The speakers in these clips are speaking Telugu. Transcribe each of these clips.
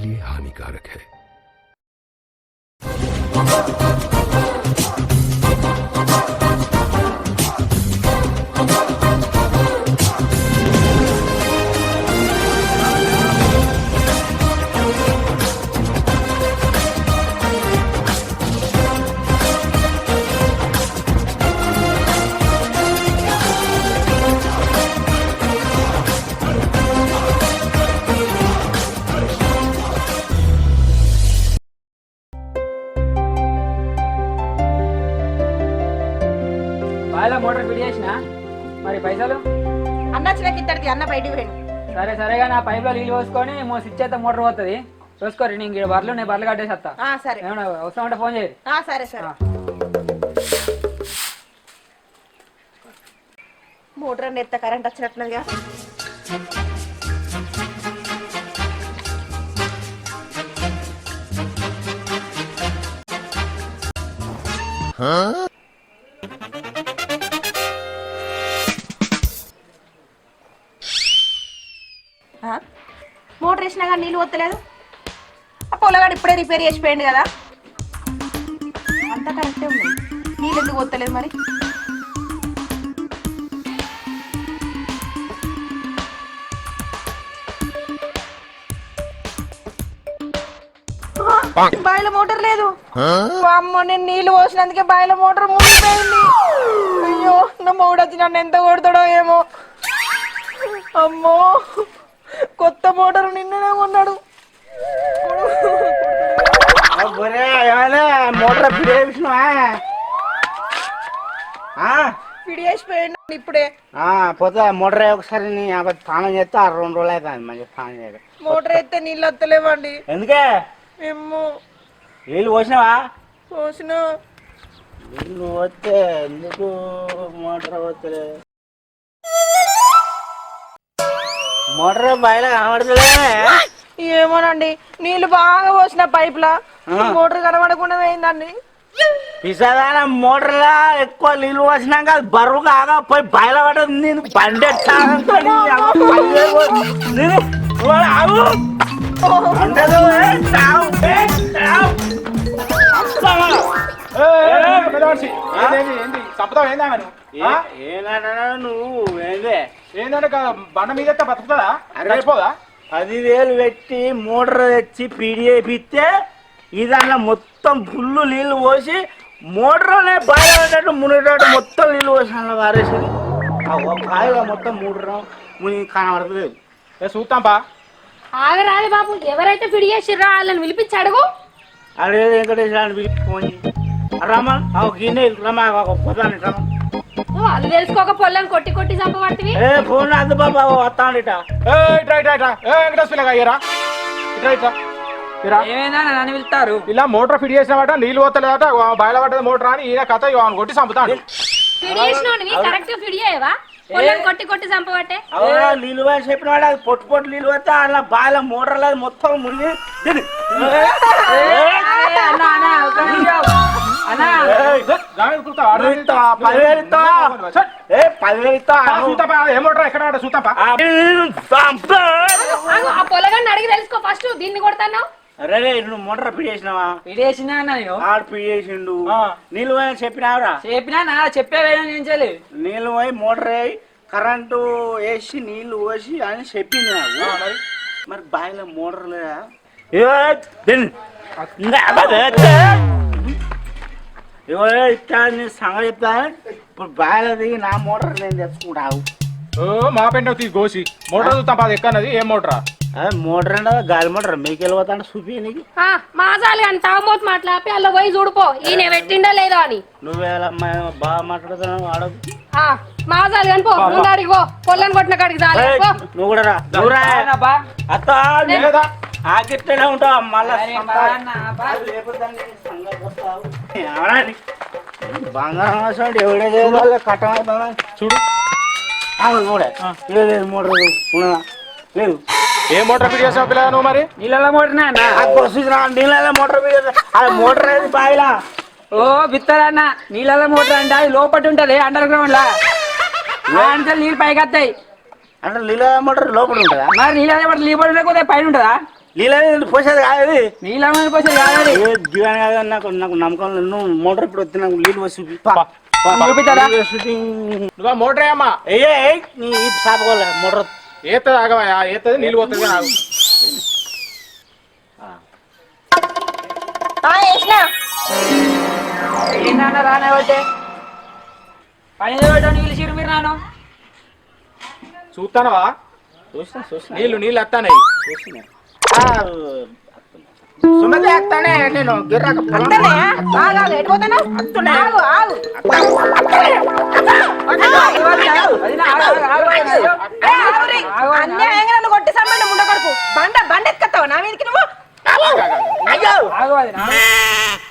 लिए हानिकारक है। మోటార్ ఫిట్ చేసిన? మరి పైసలు? అన్న వచ్చినాక ఇద్దరికి అన్న బయటికి పోయాను సరే సరేగా నా పైప్లో నీళ్ళు పోసుకొని మో స్విచ్ అయితే మోటార్ పోతుంది. చూసుకోరు నేను ఇక్కడ బర్రెలు నేను బర్రెలు కట్టేసి వస్తా సరే. ఏమన్నా అవసరం అంటే ఫోన్ చేయరు సరే సరే. మోటార్ అండి ఎత్త కరెంట్ వచ్చినట్లుగా మోటార్ వేసినా కానీ నీళ్ళు వస్తలేదు ఆ పొలగాడు ఇప్పుడే రిపేర్ చేసిపోయింది కదా. అంతా కరెక్టే ఉంది. నీళ్ళు ఎందుకు వస్తలేదు మరి? బాయిల మోటార్ లేదు. అమ్మో నేను నీళ్ళు పోసినందుకే బాయిల మోటార్ మునిగిపోయింది. అయ్యో నా మూడు వచ్చి నన్ను ఎంత కొడతాడో ఏమో. అమ్మో. కొత్త మోటార్ నిన్ననే కొన్నాడు. మోటార్ ఫిట్ చేసినావా? ఆ? పిడి చేసిపోయింది ఇప్పుడే. ఆ, పోతే మోటార్ ఒకసారి స్నానం చేస్తే ఆ రెండు రోజులు అవుతుంది మంచిగా స్నానం చేయడం. మోటార్ అయితే నీళ్ళు వస్తలేవండి. ఎందుకే? ఏమో నీళ్ళు పోసినావా? పోసిన. నీళ్ళు పోతే ఎందుకు మోటార్ పోతే మోటార్ బయట కనబడుతుందే ఏమోనండి నీళ్ళు బాగా పోసిన పైప్లా? మోటార్ కనబడకుండా పోయిందండి. పిసదాన మోటార్లా ఎక్కువ నీళ్ళు పోసినాక అది బరువు కాగా పోయి బయట పడదు నేను బండి సంపదాం ఏందా ఏనాడనా నువ్వు? ఏందే? ఏంటంటే బండ మీద బతుకుతుందా పదివేలు పెట్టి మోటార్ తెచ్చి పీడి వేపిస్తే ఇదన్న మొత్తం ఫుల్లు నీళ్ళు పోసి మోటార్లోనే బాగా పడ్డట్టు మునిగేటట్టు మొత్తం నీళ్ళు పోసి అలా వారేసింది బావిలో మొత్తం మూడు మునిగి కనబడతలేదు. ఏ చూస్తాంపా ఆగరాదు బాబు ఎవరైతే ఫిడి చేసిర్రో వాళ్ళని పిలిపించి అడుగు. అదే వెంకటేశ్వర ఫోన్ రమ్మా గిన్నె రమ్మా పోతాను రమ్మా నువ్వు అది తెలుసుకోక పొలం కొట్టి కొట్టి చంపబడుతుంది ఏ ఫోన్ అద్దు బాబా వస్తాడిట. ఏ ఇట్రా ఇట్రా ఇట్రా. ఏ వెంకటేశ్వర పిల్లగా అయ్యారా ఇట్రా ఇట్రా. ఇరా. ఏమైందా? నన్ను పిలుస్తారు. ఇలా మోటార్ ఫిట్ చేసినవాట నీళ్ళు పోతలేదట బయట పడ్డది మోటార్ అని ఈయన కథ ఇవాళ కొట్టి చంపుతాడు. ఫిడి కరెక్ట్ ఫిడి చేయవా? కొట్టి కొట్టి చంపబట్టే? అవునా నీళ్ళు పోయి చెప్పిన వాడు అది పొట్టు పొట్టు నీళ్ళు పోతే అలా బాగా మోటార్లో అది మొత్తం మునిగి పొలగాన్ని అడిగి తెలుసుకో ఫస్ట్ దీన్ని కొడతాను. అరే రే, నువ్వు మోటార్ పిడి చేసినావా ఫిట్ చేసినా అన్న నేను. ఆడు పిడి చేసిండు ఆ. నీళ్ళు పోయి చెప్పినావురా? చెప్పినా నా చెప్పే వేయడం నేను చేయలేదు నీళ్ళు పోయి మోటార్ వేయి కరెంటు వేసి నీళ్ళు పోసి అని చెప్పింది నాకు. మరి? మరి బావిలో మోటార్ లేదా? ఇగో ఇట్లా నీ సంగతి చెప్తా? ఇప్పుడు దిగి నా మోటార్ నేను తెచ్చుకుంటావు ఓ మా పెంట తీసి గోసి మోటార్ చూస్తాంపా అది ఎక్కన్నది ఏ మోటారా? అదే మోటార్ అంటే గాలి మోటార్ మీకు వెళ్ళిపోతాడు చూపి నీకు. ఆ, మాసాలు కానీ తాగమోతు మాట్లాపి అలా పోయి చూడుపో ఈయన పెట్టిండా లేదో అని. నువ్వేలా బాగా మాట్లాడుతున్నావు ఆడకు. ఆ, మాసాలు కానీ పో ముందు అడిగి పో పొలం కొట్టిన కాడికి చాలు ఏయ్, పో. నువ్వు కూడా రా. నువ్వు రా. అన్నా బా. అత్త లేదా ఉంటావు మళ్ళా. లేకపోతే నీ సంగతి వస్తావు. ఎవరా నీ? బంగారం వేసాడు ఎవడే చేయగల కట్టం చూడు. అవుతుంది కూడా లేదు లేదు మోటార్ ఉన్నదా లేదు. ఏ మోటార్ ఫిట్ చేసావు పిల్లగా నువ్వు మరి? నీళ్ళ మోటర్నా అన్న? ఆ కొద్దిగా నీళ్ళ మోటార్ అది మోటార్ అనేది బాయిలా? ఓ బిత్తరన్న నీళ్ళ మోటార్ అంటే అది లోపల ఉంటది అండర్ గ్రౌండ్ లా. అంటే నీళ్ళు పైకి వస్తాయి. అంటే నీళ్ళ మోటార్ లోపల ఉంటుందా? మరి నీళ్ళ మోటార్ లోపల పైన ఉంటుందా? నీళ్ళ పోసేది కాదు. పోసేది కాదు. ఏ జీవన కాదు నాకు నాకు నమ్మకం లేదు. నువ్వు మోటార్ ఇప్పుడు వస్తే నాకు నీళ్ళు పోసి చూపి. పా, పా. చూపిస్తారా? నీళ్ళు పోసి చూపి. నువ్వు మోటర్ అమ్మా. ఏయ్, ఏయ్, నీ సాపుకోలే మోటార్. ఏత్తది ఆగవా? ఏత్తది నీళ్ళు పోతుంది నాకు ఆ. వేసిన? ఏంటన్నా రానే ఒకటే పని మీరు నాను చూస్తానవా? చూసిన చూసిన నీళ్ళు నీళ్ళు వస్తానాయి చూసిన ఆ, సుమతి వేస్తానే నేను గిర్రాక ఆగు ఆగు. అన్యాయంగా నన్ను కొట్టి బండ బండ ఎత్తుకొస్తావా నా మీదకి నువ్వు? అయ్యో. ఆగు వదినా.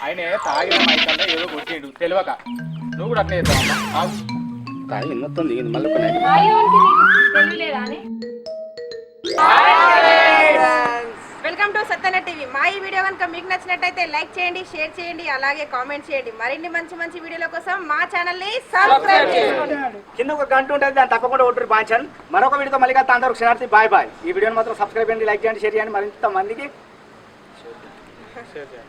ఆయన తాగిన మైకల్లా ఏదో కొట్టిండు. తెలియక నువ్వు కూడా అట్నే చేస్తావా? ఆగు. కానీ ఎన్నొస్తుంది ఇది మళ్ళీ తెలియలేదా కనుక మీకు నచ్చినట్టయితే లైక్ చేయండి షేర్ చేయండి అలాగే కామెంట్ చేయండి. మరిన్ని మంచి మంచి వీడియోల కోసం మా ఛానల్ని సబ్స్క్రైబ్ చేసుకోండి. కింద ఒక గంట ఉంటుంది దాన్ని తప్పకుండా ఒకటి బాంచన్ మరొక వీడియోతో మళ్ళీ కలుద్దాం. అందరూ క్షణార్థి బాయ్ బాయ్ ఈ వీడియోని మాత్రం సబ్స్క్రైబ్ చేయండి లైక్ చేయండి షేర్ చేయండి. మరింత మందికి సరే, సరే.